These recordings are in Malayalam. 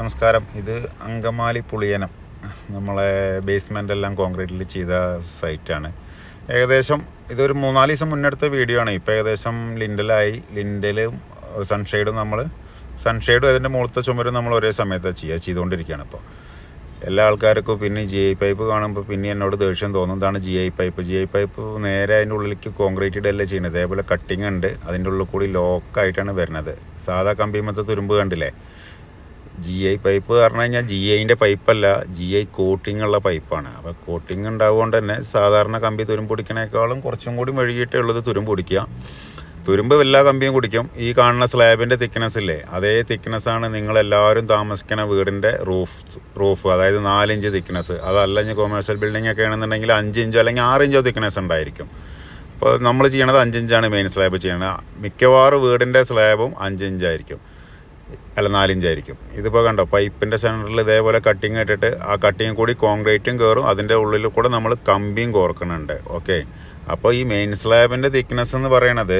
നമസ്കാരം. ഇത് അങ്കമാലി പുളിയനം. നമ്മളെ ബേസ്മെന്റ് എല്ലാം കോൺക്രീറ്റിൽ ചെയ്ത സൈറ്റാണ് ഏകദേശം ഇതൊരു മൂന്നാൽ ദിവസം മുന്നെടുത്ത വീഡിയോ ആണ്. ഇപ്പോൾ ഏകദേശം ലിൻഡലായി. ലിൻഡലും സൺഷെയ്ഡും നമ്മൾ സൺഷെയ്ഡും അതിന്റെ മുകളത്തെ ചുമരും നമ്മൾ ഒരേ സമയത്ത് ചെയ്യുക ചെയ്തുകൊണ്ടിരിക്കുകയാണ് ഇപ്പോൾ എല്ലാ ആൾക്കാർക്കും പിന്നെ ജി ഐ പൈപ്പ് കാണുമ്പോൾ പിന്നെ എന്നോട് ദേഷ്യം തോന്നും. G I pipe G I pipe നേരെ അതിന്റെ ഉള്ളിലേക്ക് കോൺക്രീറ്റ് ഇടല്ലേ ചെയ്യുന്നത് അതേപോലെ കട്ടിങ് ഉണ്ട്. അതിന്റെ ഉള്ളിൽ കൂടി ലോക്കായിട്ടാണ് വരുന്നത്. സാധാ കമ്പിമത്തെ തുരുമ്പ് കണ്ടില്ലേ? ജി ഐ പൈപ്പ് പറഞ്ഞു കഴിഞ്ഞാൽ ജി ഐന്റെ പൈപ്പല്ല ജി ഐ കോട്ടിംഗ് ഉള്ള പൈപ്പാണ് അപ്പോൾ കോട്ടിംഗ് ഉണ്ടാവുകൊണ്ട് തന്നെ സാധാരണ കമ്പി തുരുമ്പ് പൊടിക്കണേക്കാളും കുറച്ചും കൂടി മെഴുകിയിട്ടേ ഉള്ളത് തുരുമ്പ് പൊടിക്കുക. തുരുമ്പ് എല്ലാ കമ്പിയും കുടിക്കും. ഈ കാണുന്ന സ്ലാബിന്റെ തിക്നെസ് ഇല്ലേ അതേ ആണ് നിങ്ങളെല്ലാവരും താമസിക്കുന്ന വീടിന്റെ റൂഫ് റൂഫ് അതായത് നാലിഞ്ച് തിക്നെസ് അതല്ല കൊമേഴ്സ്യൽ ബിൽഡിംഗ് ഒക്കെ ആണെന്നുണ്ടെങ്കിൽ അഞ്ച് ഇഞ്ചോ അല്ലെങ്കിൽ ആറ് ഇഞ്ചോ തിക്നെസ് ഉണ്ടായിരിക്കും. അപ്പോൾ നമ്മൾ ചെയ്യണത് അഞ്ചിഞ്ചാണ് മെയിൻ സ്ലാബ് ചെയ്യണത്. മിക്കവാറും വീടിന്റെ സ്ലാബും അഞ്ചിഞ്ചായിരിക്കും. അല്ല നാലിഞ്ചായിരിക്കും. ഇതിപ്പോൾ കണ്ടോ പൈപ്പിന്റെ സെന്ററിൽ ഇതേപോലെ കട്ടിങ് ഇട്ടിട്ട് ആ കട്ടിങ് കൂടി കോൺക്രീറ്റും കയറും അതിന്റെ ഉള്ളിൽ കൂടെ നമ്മൾ കമ്പിയും കോർക്കുന്നുണ്ട് ഓക്കെ അപ്പോൾ ഈ മെയിൻ സ്ലാബിന്റെ തിക്നെസ് എന്ന് പറയണത്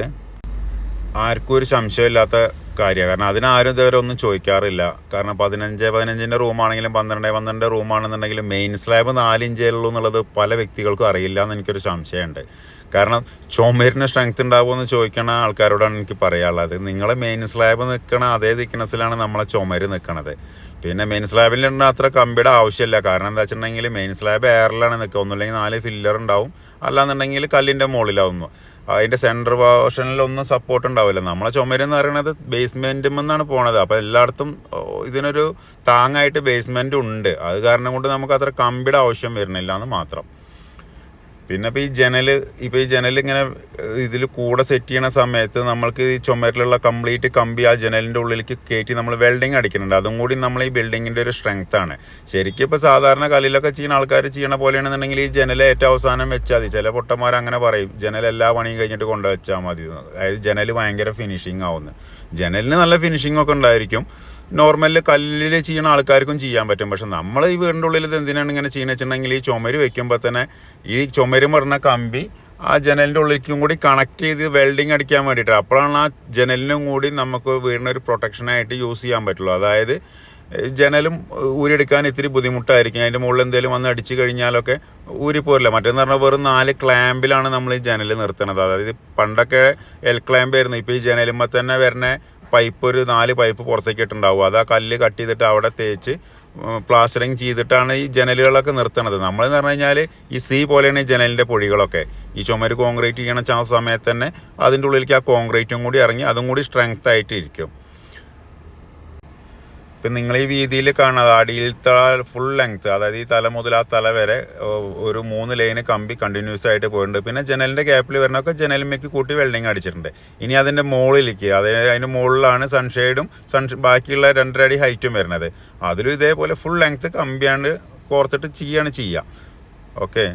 ആർക്കും ഒരു സംശയമില്ലാത്ത കാര്യമാണ്. കാരണം അതിനാരും ഇതുവരെ ഒന്നും ചോദിക്കാറില്ല. കാരണം പതിനഞ്ച് പതിനഞ്ചിന്റെ റൂമാണെങ്കിലും പന്ത്രണ്ട് പന്ത്രണ്ട് റൂമാണെന്നുണ്ടെങ്കിലും മെയിൻ സ്ലാബ് നാലിഞ്ചേയുള്ളൂ എന്നുള്ളത് പല വ്യക്തികൾക്കും അറിയില്ല എന്ന് എനിക്കൊരു സംശയമുണ്ട്. കാരണം ചുമരിന് സ്ട്രെങ്ത് ഉണ്ടാവുമെന്ന് ചോദിക്കണ ആൾക്കാരോടാണ് എനിക്ക് പറയാനുള്ളത്. നിങ്ങളെ മെയിൻ സ്ലാബ് നിൽക്കണ അതേ തിക്നെസ്സിലാണ് നമ്മളെ ചുമര് നിൽക്കണത് പിന്നെ മെയിൻ സ്ലാബിൽ ഉണ്ട അത്ര കമ്പിയുടെ ആവശ്യമില്ല. കാരണം എന്താ വെച്ചിട്ടുണ്ടെങ്കിൽ മെയിൻ സ്ലാബ് എയറിലാണ് നിൽക്കുക. ഒന്നുമില്ലെങ്കിൽ നാല് ഫില്ലർ ഉണ്ടാവും. അല്ലാന്നുണ്ടെങ്കിൽ കല്ലിന്റെ മുകളിലാവുന്നു. അതിന്റെ സെന്റർ പോർഷനിലൊന്നും സപ്പോർട്ട് ഉണ്ടാവില്ല. നമ്മളെ ചുമരെന്ന് പറയുന്നത് ബേസ്മെന്റിൽ എന്നാണ് പോണത്. അപ്പോൾ എല്ലായിടത്തും ഇതിനൊരു താങ്ങായിട്ട് ബേസ്മെന്റ് ഉണ്ട്. അത് കാരണം കൊണ്ട് നമുക്ക് അത്ര കമ്പിയുടെ ആവശ്യം വരുന്നില്ല എന്ന് മാത്രം. പിന്നെ ഇപ്പോൾ ഈ ജനൽ ഇപ്പോൾ ഈ ജനൽ ഇങ്ങനെ ഇതിൽ കൂടെ സെറ്റ് ചെയ്യണ സമയത്ത് നമ്മൾക്ക് ഈ ചുമരിലുള്ള കംപ്ലീറ്റ് കമ്പി ആ ജനലിന്റെ ഉള്ളിലേക്ക് കയറ്റി നമ്മൾ വെൽഡിങ് അടിക്കുന്നുണ്ട്. അതും കൂടി നമ്മൾ ഈ ബിൽഡിങ്ങിന്റെ ഒരു സ്ട്രെങ്ത് ആണ്. ശരിക്കും ഇപ്പോൾ സാധാരണ കല്ലിലൊക്കെ ചെയ്യുന്ന ആൾക്കാർ ചെയ്യണ പോലെയാണെന്നുണ്ടെങ്കിൽ ഈ ജനൽ ഏറ്റവും അവസാനം വെച്ചാൽ മതി. ചില പൊട്ടന്മാർ അങ്ങനെ പറയും. ജനൽ എല്ലാ പണിയും കഴിഞ്ഞിട്ട് കൊണ്ടുവച്ചാൽ മതി. അതായത് ജനൽ ഭയങ്കര ഫിനിഷിങ് ആവുന്നു. ജനലിന് നല്ല ഫിനിഷിംഗ് ഒക്കെ ഉണ്ടായിരിക്കും. നോർമലിൽ കല്ലിൽ ചെയ്യുന്ന ആൾക്കാർക്കും ചെയ്യാൻ പറ്റും. പക്ഷെ നമ്മൾ ഈ വീടിന്റെ ഉള്ളിൽ ഇത് എന്തിനാണ് ഇങ്ങനെ ചെയ്യുന്നത് വെച്ചിട്ടുണ്ടെങ്കിൽ ഈ ചുമര് വെക്കുമ്പോൾ തന്നെ ഈ ചുമര് പറഞ്ഞ കമ്പി ആ ജനലിന്റെ ഉള്ളിലേക്കും കൂടി കണക്ട് ചെയ്ത് വെൽഡിങ് അടിക്കാൻ വേണ്ടിയിട്ട്. അപ്പോഴാണ് ആ ജനലിനും കൂടി നമുക്ക് വീടിനൊരു പ്രൊട്ടക്ഷനായിട്ട് യൂസ് ചെയ്യാൻ പറ്റുള്ളൂ. അതായത് ജനലും ഊരിയെടുക്കാൻ ഇത്തിരി ബുദ്ധിമുട്ടായിരിക്കും. അതിന്റെ മുകളിൽ എന്തെങ്കിലും വന്ന് അടിച്ചു കഴിഞ്ഞാലൊക്കെ ഊരിപ്പോരില്ല മറ്റേന്ന് പറഞ്ഞാൽ വെറും നാല് ക്ലാമ്പിലാണ് നമ്മൾ ഈ ജനൽ നിർത്തുന്നത് അതായത് പണ്ടൊക്കെ എൽ ക്ലാമ്പ് ആയിരുന്നു. ഇപ്പോൾ ഈ ജനലുമ്പോൾ തന്നെ വരുന്ന പൈപ്പ് ഒരു നാല് പൈപ്പ് പുറത്തേക്ക് ഇട്ടുണ്ടാവും അത് ആ കല്ല് കട്ട് ചെയ്തിട്ട് അവിടെ തേച്ച് പ്ലാസ്റ്ററിങ് ചെയ്തിട്ടാണ് ഈ ജനലുകളൊക്കെ നിർത്തുന്നത് നമ്മളെന്ന് പറഞ്ഞു കഴിഞ്ഞാൽ ഈ സി പോലെയാണ് ഈ ജനലിന്റെ പൊഴികളൊക്കെ ഈ ചുമര് കോൺക്രീറ്റ് ചെയ്യണ ചാ സമയത്ത് തന്നെ അതിന്റെ ഉള്ളിലേക്ക് ആ കോൺക്രീറ്റും കൂടി ഇറങ്ങി അതും കൂടി സ്ട്രെങ്ത് ആയിട്ട് ഇരിക്കും ഇപ്പം നിങ്ങൾ ഈ വീതിയിൽ കാണുന്നത് അടിയിലത്തെ ഫുൾ ലെങ്ത് അതായത് ഈ തല മുതൽ ആ തല വരെ ഒരു മൂന്ന് ലൈന് കമ്പി കണ്ടിന്യൂസ് ആയിട്ട് പോയിട്ടുണ്ട്. പിന്നെ ജനലിന്റെ ഗ്യാപ്പിൽ വരുന്നൊക്കെ ജനലിമേക്ക് കൂട്ടി വെൽഡിങ് അടിച്ചിട്ടുണ്ട്. ഇനി അതിന്റെ മുകളിലേക്ക് അതായത് അതിന്റെ മുകളിലാണ് സൺഷെയ്ഡും സൺ ബാക്കിയുള്ള രണ്ടര അടി ഹൈറ്റും വരുന്നത്. അതിലും ഇതേപോലെ ഫുൾ ലെങ്ത് കമ്പിയാണ് കോർത്തിട്ട് ചെയ്യാണ് ചെയ്യുക ഓക്കെ